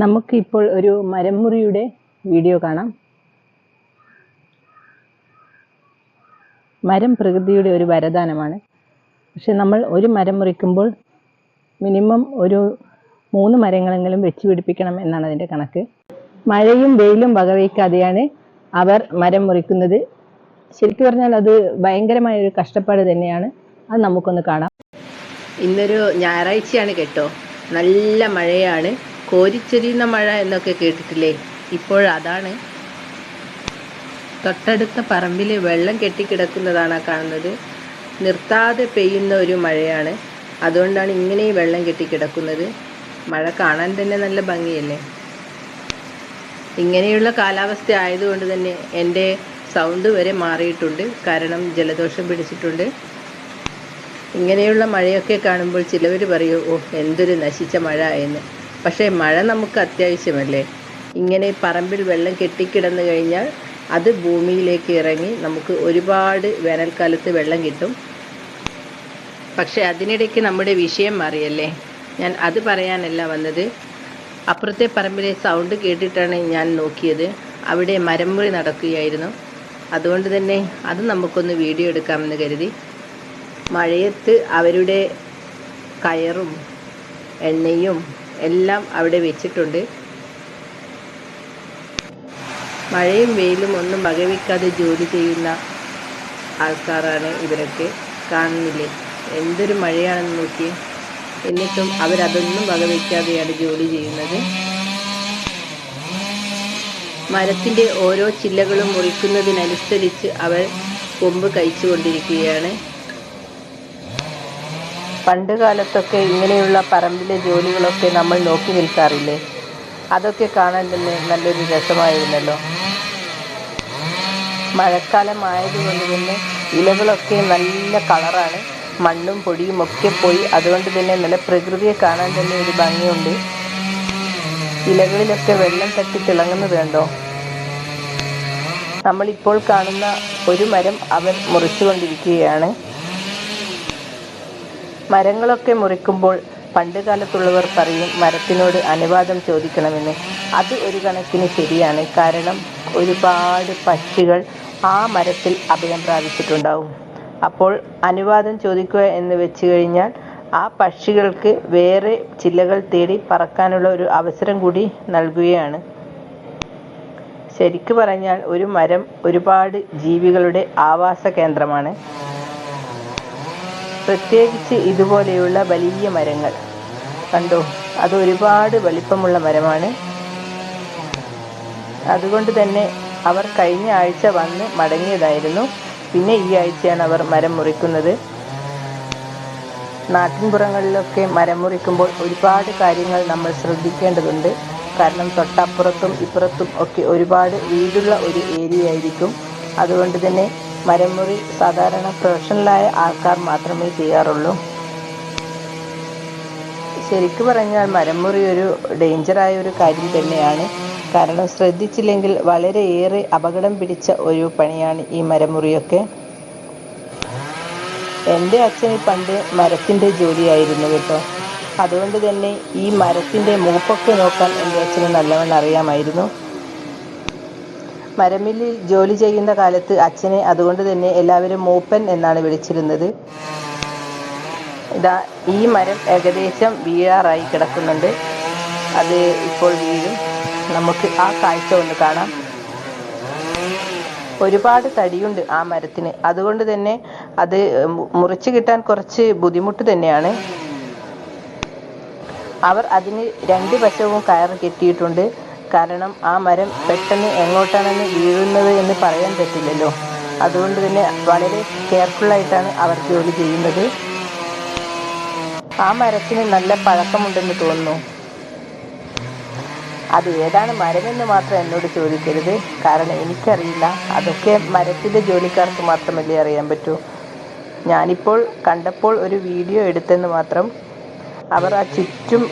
നമുക്ക് ഇപ്പോൾ ഒരു മരമുറിയുടെ വീഡിയോ കാണാം. മരം പ്രകൃതിയുടെ ഒരു വരദാനമാണ്. പക്ഷെ നമ്മൾ ഒരു മരം മുറിക്കുമ്പോൾ മിനിമം ഒരു മൂന്ന് മരങ്ങളെങ്കിലും വെച്ച് പിടിപ്പിക്കണം എന്നാണ് അതിന്റെ കണക്ക്. മഴയും വെയിലും വകവയ്ക്കാതെയാണ് അവർ മരം മുറിക്കുന്നത്. ശരിക്കും പറഞ്ഞാൽ അത് ഭയങ്കരമായ ഒരു കഷ്ടപ്പാട് തന്നെയാണ്. അത് നമുക്കൊന്ന് കാണാം. ഇന്നൊരു ഞായറാഴ്ചയാണ് കേട്ടോ. നല്ല മഴയാണ്. കോരിച്ചൊരിയുന്ന മഴ എന്നൊക്കെ കേട്ടിട്ടില്ലേ? ഇപ്പോഴതാണ് തൊട്ടടുത്ത പറമ്പിൽ വെള്ളം കെട്ടിക്കിടക്കുന്നതാണ് കാണുന്നത്. നിർത്താതെ പെയ്യുന്ന ഒരു മഴയാണ്. അതുകൊണ്ടാണ് ഇങ്ങനെ ഈ വെള്ളം കെട്ടിക്കിടക്കുന്നത്. മഴ കാണാൻ തന്നെ നല്ല ഭംഗിയല്ലേ? ഇങ്ങനെയുള്ള കാലാവസ്ഥ ആയതുകൊണ്ട് തന്നെ എന്റെ സൗണ്ട് വരെ മാറിയിട്ടുണ്ട്. കാരണം ജലദോഷം പിടിച്ചിട്ടുണ്ട്. ഇങ്ങനെയുള്ള മഴയൊക്കെ കാണുമ്പോൾ ചിലവർ പറയും ഓ എന്തൊരു നശിച്ച മഴ എന്ന്. പക്ഷേ മഴ നമുക്ക് അത്യാവശ്യമല്ലേ? ഇങ്ങനെ പറമ്പിൽ വെള്ളം കെട്ടിക്കിടന്നു കഴിഞ്ഞാൽ അത് ഭൂമിയിലേക്ക് ഇറങ്ങി നമുക്ക് ഒരുപാട് വേനൽക്കാലത്ത് വെള്ളം കിട്ടും. പക്ഷേ അതിനിടയ്ക്ക് നമ്മുടെ വിഷയം മാറിയല്ലേ? ഞാൻ അത് പറയാനല്ല വന്നത്. അപ്പുറത്തെ പറമ്പിലെ സൗണ്ട് കേട്ടിട്ടാണ് ഞാൻ നോക്കിയത്. അവിടെ മരംമുറി നടക്കുകയായിരുന്നു. അതുകൊണ്ട് തന്നെ അത് നമുക്കൊന്ന് വീഡിയോ എടുക്കാമെന്ന് കരുതി. മഴയത്ത് അവരുടെ കയറും എണ്ണയും എല്ലാം അവിടെ വെച്ചിട്ടുണ്ട്. മഴയും വെയിലും ഒന്നും വകവയ്ക്കാതെ ജോലി ചെയ്യുന്ന ആൾക്കാരാണ് ഇവരൊക്കെ. കാണുന്നില്ലേ? എന്തൊരു മഴയാണെന്ന് നോക്കി. എന്നിട്ടും അവരതൊന്നും വകവയ്ക്കാതെയാണ് ജോലി ചെയ്യുന്നത്. മരത്തിന്റെ ഓരോ ചില്ലകളും മുറിക്കുന്നതിനനുസരിച്ച് അവർ കൊമ്പ് കഴിച്ചുകൊണ്ടിരിക്കുകയാണ്. പണ്ട് കാലത്തൊക്കെ ഇങ്ങനെയുള്ള പറമ്പിലെ ജോലികളൊക്കെ നമ്മൾ നോക്കി നിൽക്കാറില്ലേ? അതൊക്കെ കാണാൻ തന്നെ നല്ലൊരു രസമായിരുന്നല്ലോ. മഴക്കാലം ആയതുകൊണ്ട് തന്നെ ഇലകളൊക്കെ നല്ല കളറാണ്. മണ്ണും പൊടിയും ഒക്കെ പോയി. അതുകൊണ്ട് തന്നെ നല്ല പ്രകൃതിയെ കാണാൻ തന്നെ ഒരു ഭംഗിയുണ്ട്. ഇലകളിലൊക്കെ വെള്ളം തട്ടി തിളങ്ങുന്നത് കണ്ടോ? നമ്മളിപ്പോൾ കാണുന്ന ഒരു മരം അവർ മുറിച്ചുകൊണ്ടിരിക്കുകയാണ്. മരങ്ങളൊക്കെ മുറിക്കുമ്പോൾ പണ്ട് കാലത്തുള്ളവർ പറയും മരത്തിനോട് അനുവാദം ചോദിക്കണമെന്ന്. അത് ഒരു കണക്കിന് ശരിയാണ്. കാരണം ഒരുപാട് പക്ഷികൾ ആ മരത്തിൽ അഭയം പ്രാപിച്ചിട്ടുണ്ടാവും. അപ്പോൾ അനുവാദം ചോദിക്കുക എന്ന് വെച്ച് കഴിഞ്ഞാൽ ആ പക്ഷികൾക്ക് വേറെ ചില്ലകൾ തേടി പറക്കാനുള്ള ഒരു അവസരം കൂടി നൽകുകയാണ്. ശരിക്കു പറഞ്ഞാൽ ഒരു മരം ഒരുപാട് ജീവികളുടെ ആവാസ കേന്ദ്രമാണ്. പ്രത്യേകിച്ച് ഇതുപോലെയുള്ള വലിയ മരങ്ങൾ. കണ്ടോ? അത് ഒരുപാട് വലിപ്പമുള്ള മരമാണ്. അതുകൊണ്ട് തന്നെ അവർ കഴിഞ്ഞ ആഴ്ച വന്ന് മടങ്ങിയതായിരുന്നു. പിന്നെ ഈ ആഴ്ചയാണ് അവർ മരം മുറിക്കുന്നത്. നാട്ടിൻപുറങ്ങളിലൊക്കെ മരം മുറിക്കുമ്പോൾ ഒരുപാട് കാര്യങ്ങൾ നമ്മൾ ശ്രദ്ധിക്കേണ്ടതുണ്ട്. കാരണം തൊട്ടപ്പുറത്തും ഇപ്പുറത്തും ഒക്കെ ഒരുപാട് വീടുള്ള ഒരു ഏരിയ ആയിരിക്കും അതുകൊണ്ട് തന്നെ മരമുറി സാധാരണ പ്രൊഫഷണലായ ആൾക്കാർ മാത്രമേ ചെയ്യാറുള്ളൂ. ശരിക്കു പറഞ്ഞാൽ മരമുറി ഒരു ഡേഞ്ചറായ ഒരു കാര്യം തന്നെയാണ്. കാരണം ശ്രദ്ധിച്ചില്ലെങ്കിൽ വളരെയേറെ അപകടം പിടിച്ച ഒരു പണിയാണ് ഈ മരമുറിയൊക്കെ. എന്റെ അച്ഛന് പണ്ട് മരത്തിന്റെ ജോലിയായിരുന്നു കേട്ടോ. അതുകൊണ്ട് തന്നെ ഈ മരത്തിന്റെ മൂപ്പൊക്കെ നോക്കാൻ എന്റെ അച്ഛന് നല്ലവണ്ണം അറിയാമായിരുന്നു. മരമില്ലിൽ ജോലി ചെയ്യുന്ന കാലത്ത് അച്ഛനെ അതുകൊണ്ട് തന്നെ എല്ലാവരും മൂപ്പൻ എന്നാണ് വിളിച്ചിരുന്നത്. ഇതാ ഈ മരം ഏകദേശം വീഴാറായി കിടക്കുന്നുണ്ട്. അത് ഇപ്പോൾ വീഴും. നമുക്ക് ആ കാഴ്ച ഒന്ന് കാണാം. ഒരുപാട് തടിയുണ്ട് ആ മരത്തിന്. അതുകൊണ്ട് തന്നെ അത് മുറിച്ച് കിട്ടാൻ കുറച്ച് ബുദ്ധിമുട്ട് തന്നെയാണ്. അവർ അതിന് രണ്ട് വശവും കയർ കെട്ടിയിട്ടുണ്ട്. കാരണം ആ മരം പെട്ടെന്ന് എങ്ങോട്ടാണെന്ന് വീഴുന്നത് എന്ന് പറയാൻ പറ്റില്ലല്ലോ. അതുകൊണ്ട് തന്നെ വളരെ കെയർഫുള്ളായിട്ടാണ് അവർ ജോലി ചെയ്യുന്നത്. ആ മരത്തിന് നല്ല പഴക്കമുണ്ടെന്ന് തോന്നുന്നു. അത് ഏതാണ് മരമെന്ന് മാത്രം എന്നോട് ചോദിക്കരുത്. കാരണം എനിക്കറിയില്ല. അതൊക്കെ മരത്തിന്റെ ജോലിക്കാർക്ക് മാത്രമല്ലേ അറിയാൻ പറ്റൂ. ഞാനിപ്പോൾ കണ്ടപ്പോൾ ഒരു വീഡിയോ എടുത്തെന്ന് മാത്രം അവർ ആ ചുറ്റും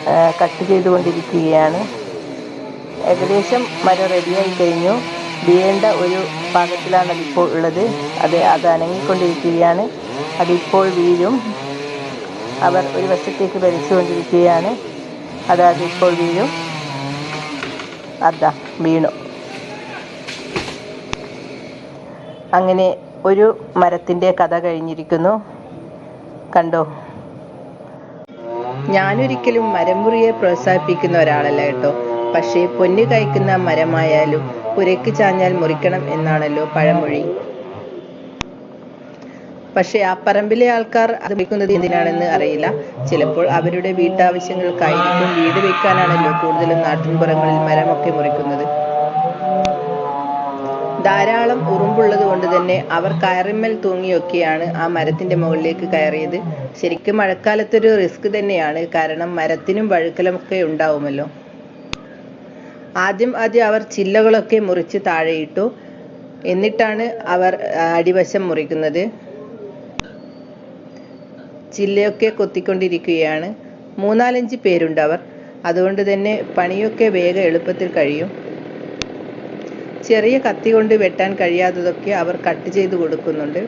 കട്ട് ചെയ്തുകൊണ്ടിരിക്കുകയാണ്. ഏകദേശം മരം റെഡിയായി കഴിഞ്ഞു. വീണ്ട ഒരു പാകത്തിലാണ് അതിപ്പോൾ ഉള്ളത്. അത് അത് അനങ്ങിക്കൊണ്ടിരിക്കുകയാണ്. അതിപ്പോൾ വീഴും. അവർ ഒരു വശത്തേക്ക് വലിച്ചുകൊണ്ടിരിക്കുകയാണ്. അത് അതിപ്പോൾ വീഴും. അതാ വീണു. അങ്ങനെ ഒരു മരത്തിന്റെ കഥ കഴിഞ്ഞിരിക്കുന്നു. കണ്ടോ? ഞാനൊരിക്കലും മരമുറിയെ പ്രോത്സാഹിപ്പിക്കുന്ന ഒരാളല്ല കേട്ടോ. പക്ഷേ പൊന്നു കഴിക്കുന്ന മരമായാലും പുരയ്ക്ക് ചാഞ്ഞാൽ മുറിക്കണം എന്നാണല്ലോ പഴമൊഴി. പക്ഷേ ആ പറമ്പിലെ ആൾക്കാർ അത് വിൽക്കുന്നത് എന്തിനാണെന്ന് അറിയില്ല. ചിലപ്പോൾ അവരുടെ വീട്ടാവശ്യങ്ങൾക്കായിരിക്കും വീട് വെക്കാനാണല്ലോ കൂടുതലും നാട്ടിൻപുറങ്ങളിൽ മരമൊക്കെ മുറിക്കുന്നത്. ധാരാളം ഉറുമ്പുള്ളത് കൊണ്ട് തന്നെ അവർ കയറിന്മേൽ തൂങ്ങിയൊക്കെയാണ് ആ മരത്തിന്റെ മുകളിലേക്ക് കയറിയത്. ശരിക്കും മഴക്കാലത്തൊരു റിസ്ക് തന്നെയാണ്. കാരണം മരത്തിനും വഴുക്കലൊക്കെ ഉണ്ടാവുമല്ലോ. ആദ്യം ആദ്യം അവർ ചില്ലകളൊക്കെ മുറിച്ച് താഴെയിട്ടു. എന്നിട്ടാണ് അവർ അടിവശം മുറിക്കുന്നത്. ചില്ലയൊക്കെ കൊത്തിക്കൊണ്ടിരിക്കുകയാണ്. മൂന്നാലഞ്ച് പേരുണ്ട് അവർ. അതുകൊണ്ട് തന്നെ പണിയൊക്കെ വേഗം എളുപ്പത്തിൽ കഴിയും. ചെറിയ കത്തി കൊണ്ട് വെട്ടാൻ കഴിയാത്തതൊക്കെ അവർ കട്ട് ചെയ്ത് കൊടുക്കുന്നുണ്ട്.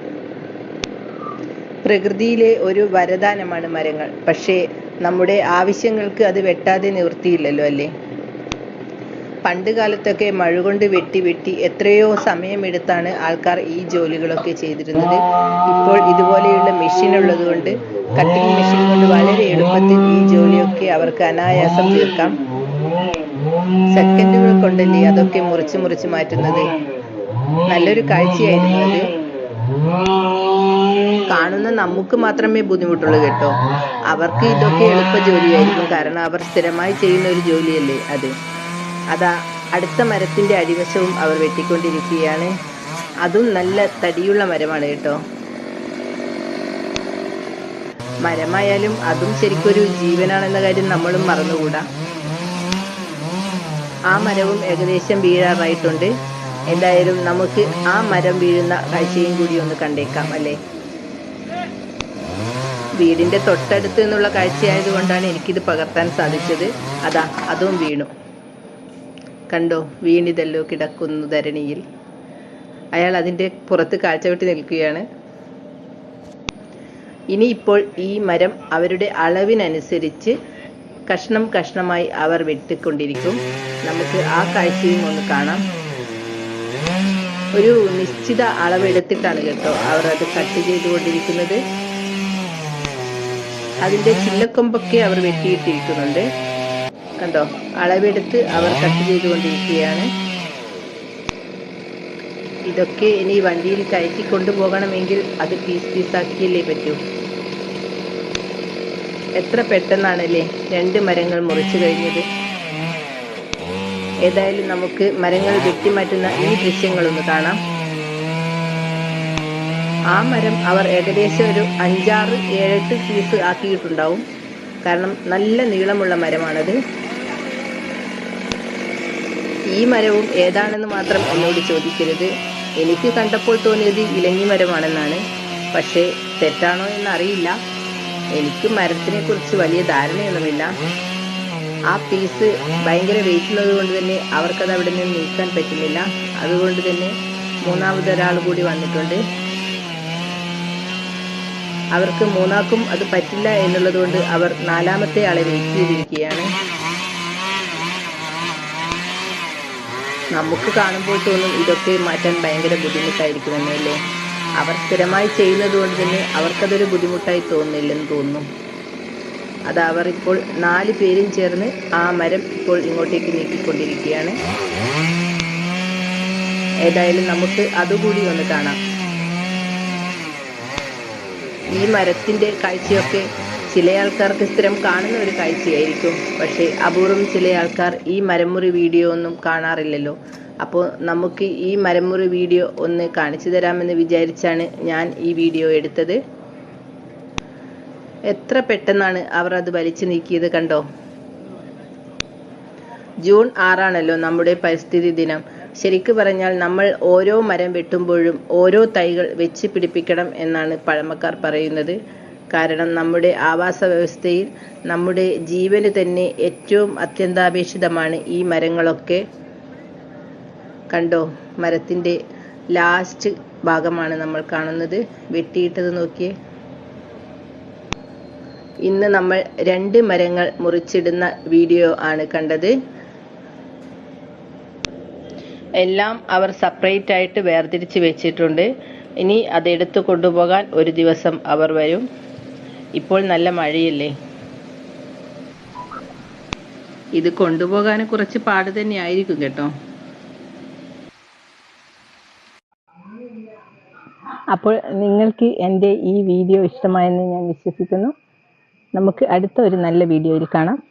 പ്രകൃതിയിലെ ഒരു വരദാനമാണ് മരങ്ങൾ. പക്ഷേ നമ്മുടെ ആവശ്യങ്ങൾക്ക് അത് വെട്ടാതെ നിവൃത്തിയില്ലല്ലോ അല്ലേ? പണ്ട് കാലത്തൊക്കെ മഴ കൊണ്ട് വെട്ടി വെട്ടി എത്രയോ സമയമെടുത്താണ് ആൾക്കാർ ഈ ജോലികളൊക്കെ ചെയ്തിരുന്നത്. ഇപ്പോൾ ഇതുപോലെയുള്ള മെഷീൻ ഉള്ളത് കൊണ്ട് കട്ടിംഗ് മെഷീൻ കൊണ്ട് വളരെ എളുപ്പത്തിൽ ഈ ജോലിയൊക്കെ അവർക്ക് അനായാസം തീർക്കാം. സെക്കൻഡുകൾ കൊണ്ടല്ലേ അതൊക്കെ മുറിച്ച് മുറിച്ച് മാറ്റുന്നത്. നല്ലൊരു കാഴ്ചയായിരുന്നു അത്. കാണുന്ന നമുക്ക് മാത്രമേ ബുദ്ധിമുട്ടുള്ളൂ കേട്ടോ. അവർക്ക് ഇതൊക്കെ എളുപ്പ ജോലിയായിരിക്കും. കാരണം അവർ സ്ഥിരമായി ചെയ്യുന്ന ഒരു ജോലിയല്ലേ അത്. അതാ അടുത്ത മരത്തിന്റെ അടിവശവും അവർ വെട്ടിക്കൊണ്ടിരിക്കുകയാണ്. അതും നല്ല തടിയുള്ള മരമാണ് കേട്ടോ. മരമായാലും അതും ശരിക്കൊരു ജീവനാണെന്ന കാര്യം നമ്മളും മറന്നുകൂടാ. ആ മരവും ഏകദേശം വീഴാറായിട്ടുണ്ട്. എന്തായാലും നമുക്ക് ആ മരം വീഴുന്ന കാഴ്ചയും കൂടി ഒന്ന് കണ്ടേക്കാം അല്ലേ? വീടിന്റെ തൊട്ടടുത്ത് നിന്നുള്ള കാഴ്ചയായതുകൊണ്ടാണ് എനിക്കിത് പകർത്താൻ സാധിച്ചത്. അതാ അതും വീണു. കണ്ടോ? വീണിതല്ലോ കിടക്കുന്നു ധരണിയിൽ. അയാൾ അതിന്റെ പുറത്ത് കാഴ്ചവെട്ടി നിൽക്കുകയാണ്. ഇനി ഇപ്പോൾ ഈ മരം അവരുടെ അളവിനനുസരിച്ച് കഷ്ണം കഷ്ണമായി അവർ വെട്ടിക്കൊണ്ടിരിക്കും. നമുക്ക് ആ കാഴ്ചയും ഒന്ന് കാണാം. ഒരു നിശ്ചിത അളവെടുത്തിട്ടാണ് കേട്ടോ അവർ അത് കട്ട് ചെയ്തുകൊണ്ടിരിക്കുന്നത്. അതിന്റെ ചില്ലക്കൊമ്പൊക്കെ അവർ വെട്ടിയിട്ടിരിക്കുന്നുണ്ട്. കണ്ടോ? അളവെടുത്ത് അവർ കട്ട് ചെയ്തുകൊണ്ടിരിക്കുകയാണ്. ഇതൊക്കെ ഇനി വണ്ടിയിൽ കയറ്റി കൊണ്ടുപോകണമെങ്കിൽ അത് പീസ് പീസാക്കിയല്ലേ പറ്റൂ. എത്ര പെട്ടെന്നാണല്ലേ രണ്ട് മരങ്ങൾ മുറിച്ചു കഴിഞ്ഞത്. ഏതായാലും നമുക്ക് മരങ്ങൾ വെട്ടിമാറ്റുന്ന ഈ ദൃശ്യങ്ങളൊന്ന് കാണാം. ആ മരം അവർ ഏകദേശം ഒരു അഞ്ചാറ് ഏഴെട്ട് പീസ് ആക്കിയിട്ടുണ്ടാവും. കാരണം നല്ല നീളമുള്ള മരമാണത്. ഈ മരവും ഏതാണെന്ന് മാത്രം എന്നോട് ചോദിക്കരുത്. എനിക്ക് കണ്ടപ്പോൾ തോന്നിയത് ഇലഞ്ഞി മരമാണെന്നാണ്. പക്ഷേ തെറ്റാണോ എന്നറിയില്ല. എനിക്ക് മരത്തിനെ കുറിച്ച് വലിയ ധാരണയൊന്നുമില്ല. ആ പീസ് ഭയങ്കര വെയിറ്റ് ഉള്ളത് കൊണ്ട് തന്നെ അവർക്കത് അവിടെ നിന്ന് നീക്കാൻ പറ്റുന്നില്ല. അതുകൊണ്ട് തന്നെ മൂന്നാമതൊരാൾ കൂടി വന്നിട്ടുണ്ട്. അവർക്ക് മൂന്നാക്കും അത് പറ്റില്ല എന്നുള്ളത് കൊണ്ട് അവർ നാലാമത്തെ ആളെ വെയിറ്റ് ചെയ്തിരിക്കുകയാണ്. നമുക്ക് കാണുമ്പോൾ തോന്നും ഇതൊക്കെ മാറ്റാൻ ഭയങ്കര ബുദ്ധിമുട്ടായിരിക്കുമെന്നല്ലേ? അവർ സ്ഥിരമായി ചെയ്യുന്നത് കൊണ്ട് തന്നെ അവർക്കതൊരു ബുദ്ധിമുട്ടായി തോന്നുന്നില്ലെന്ന് തോന്നുന്നു. അത് അവർ ഇപ്പോൾ നാല് പേരും ചേർന്ന് ആ മരം ഇപ്പോൾ ഇങ്ങോട്ടേക്ക് നീക്കിക്കൊണ്ടിരിക്കുകയാണ്. ഏതായാലും നമുക്ക് അതുകൂടി ഒന്ന് കാണാം. ഈ മരത്തിന്റെ കാഴ്ചയൊക്കെ ചില ആൾക്കാർക്ക് സ്ഥിരം കാണുന്ന ഒരു കാഴ്ചയായിരിക്കും. പക്ഷേ അപൂർവം ചില ആൾക്കാർ ഈ മരമുറി വീഡിയോ ഒന്നും കാണാറില്ലല്ലോ. അപ്പോൾ നമുക്ക് ഈ മരമുറി വീഡിയോ ഒന്ന് കാണിച്ചു തരാമെന്ന് വിചാരിച്ചാണ് ഞാൻ ഈ വീഡിയോ എടുത്തത്. എത്ര പെട്ടെന്നാണ് അവർ അത് വലിച്ചു നീക്കിയത് കണ്ടോ? ജൂൺ ആറാണല്ലോ നമ്മുടെ പരിസ്ഥിതി ദിനം. ശരിക്കു പറഞ്ഞാൽ നമ്മൾ ഓരോ മരം വെട്ടുമ്പോഴും ഓരോ തൈകൾ വെച്ച് പിടിപ്പിക്കണം എന്നാണ് പഴമക്കാർ പറയുന്നത്. കാരണം നമ്മുടെ ആവാസ വ്യവസ്ഥയിൽ നമ്മുടെ ജീവന് തന്നെ ഏറ്റവും അത്യന്താപേക്ഷിതമാണ് ഈ മരങ്ങളൊക്കെ. കണ്ടോ? മരത്തിന്റെ ലാസ്റ്റ് ഭാഗമാണ് നമ്മൾ കാണുന്നത്. വെട്ടിയിട്ടത് നോക്കിയേ. ഇന്ന് നമ്മൾ രണ്ട് മരങ്ങൾ മുറിച്ചിടുന്ന വീഡിയോ ആണ് കണ്ടത്. എല്ലാം അവർ സെപ്പറേറ്റ് ആയിട്ട് വേർതിരിച്ച് വെച്ചിട്ടുണ്ട്. ഇനി അതെടുത്ത് കൊണ്ടുപോകാൻ ഒരു ദിവസം അവർ വരും. ഇപ്പോൾ നല്ല മഴയല്ലേ? ഇത് കൊണ്ടുപോകാൻ കുറച്ച് പാട് തന്നെയായിരിക്കും കേട്ടോ. അപ്പോൾ നിങ്ങൾക്ക് എന്റെ ഈ വീഡിയോ ഇഷ്ടമായെന്ന് ഞാൻ വിശ്വസിക്കുന്നു. നമുക്ക് അടുത്ത ഒരു നല്ല വീഡിയോയിൽ കാണാം.